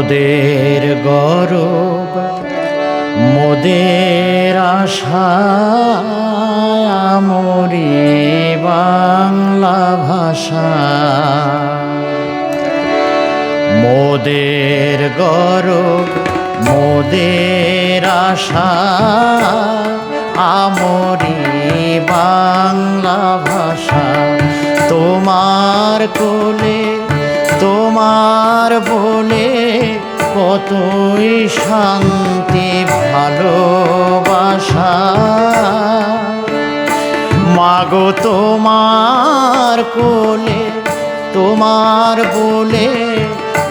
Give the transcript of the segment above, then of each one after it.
মোদের গরব, মোদের আশা মরি বাংলা ভাষা। মোদের গরব, মোদের আশা, আমরি বাংলা ভাষা। তোমার কোলে, তোমার বলে কতই শান্তি, ভালোবাসা। মাগো তোমার কোলে, তোমার বলে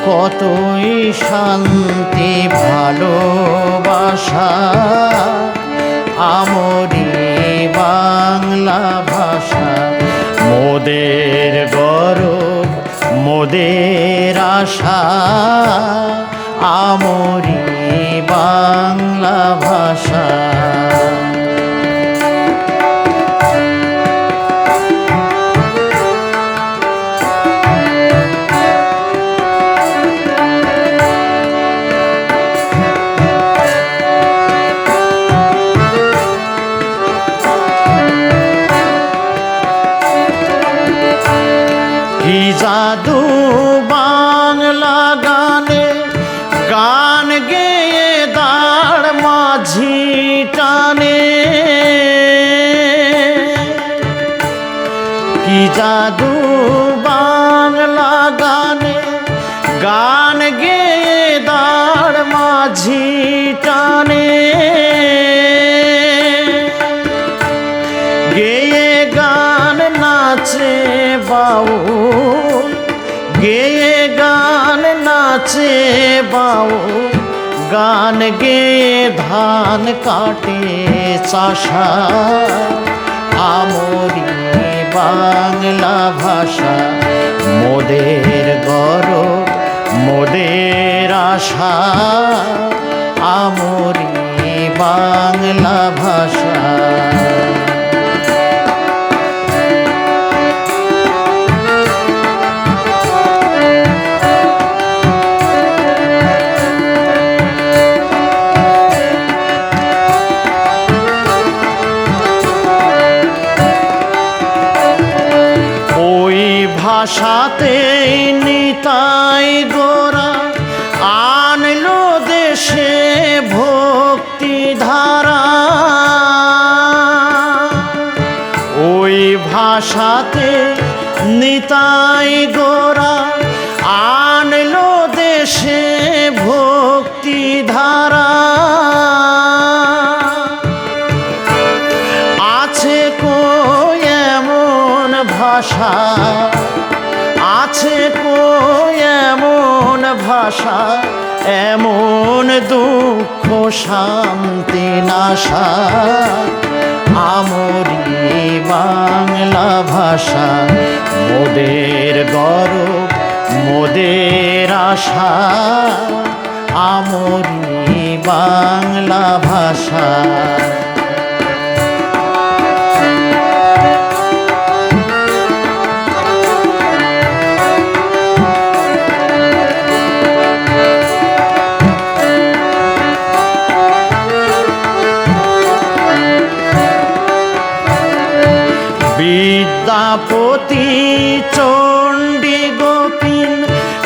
কতই শান্তি, ভালোবাসা। আমরি বাংলা ভাষা, মোদের গরব, মোদের আশা। আমরি গান গে, ধান কাটে চাষা। আমরি বাংলা ভাষা, মোদের গরব, মোদের আশা। আমরি বাংলা ভাষা। ভাষাতেই নিতাই গোরা আনলো দেশে ভক্তি ধারা। ওই ভাষাতে নিতাই গোরা আনলো দেশে ভক্তি ধারা। আছে এমন ভাষা, এমন দুঃখ, শান্তি, নাশা। আমরি বাংলা ভাষা, মোদের গরব, মোদের আশা। আমরি বাংলা ভাষা। বিদ্যাপতি চণ্ডী গোপিন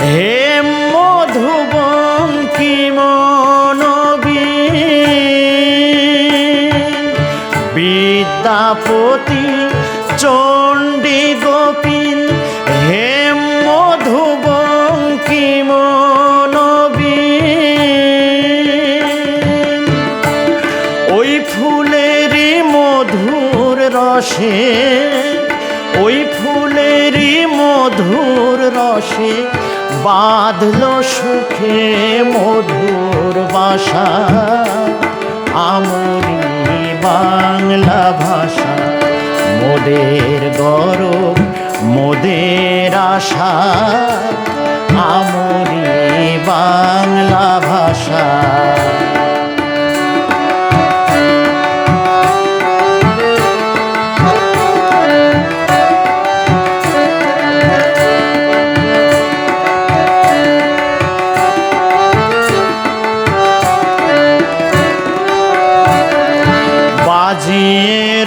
হেম মধুবঙ্কি মনবী বিদ্যাপতি চণ্ডী গোপিন হেম মধুবঙ্কি মনবী ওই ফুলেরই মধুর রসে ওই ফুলেরই মধুর রসে বাঁধল সুখে মধুর বাসা। আমরি বাংলা ভাষা, মোদের গরব, মোদের আশা। আমরি বাংলা ভাষা। dinheiro.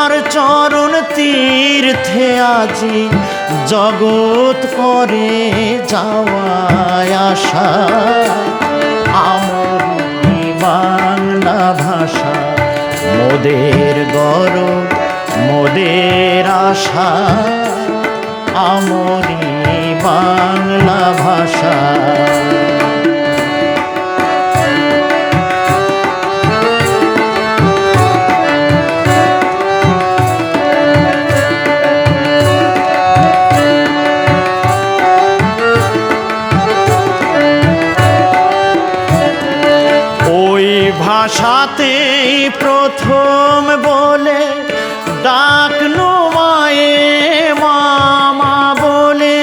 তোমার চরণ তীর্থে আজি জগৎ করে যাওয়ায় আশা। আমরি বাংলা ভাষা, মোদের গরব, মোদের আশা। আমরি বাংলা ভাষা। ডাকনু মায়ে মামা বলে।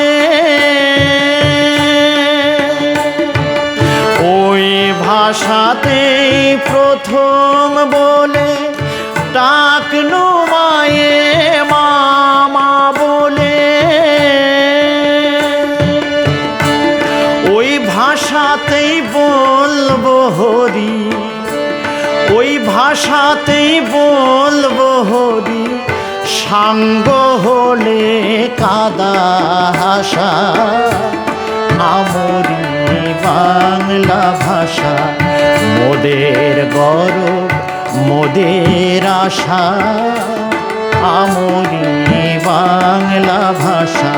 ওই ভাষাতেই প্রথম বলে ডাকনু মায়ে মামা বলে। ওই ভাষাতেই বলব হরি, ওই ভাষাতেই বলব হরি। সাঙ্গ হলে কাদা হাসা আমরি বাংলা ভাষা, মোদের গরব, মোদের আশা আমরি বাংলা ভাষা,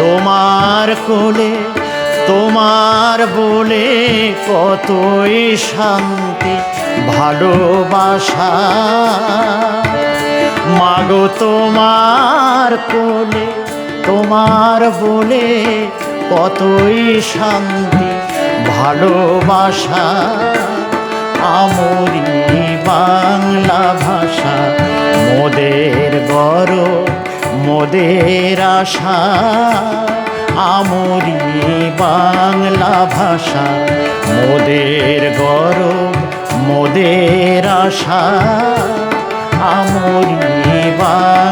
তোমার কোলে, তোমার বলে কতই শান্তি। ভালোবাসা। মাগো তোমার কোলে, তোমার বলে কতই শান্তি। ভালোবাসা, আমরি বাংলা ভাষা, মোদের গরব, মোদের আশা। আমরি বাংলা ভাষা, মোদের গরব মোদের আশা আমরি বাংলা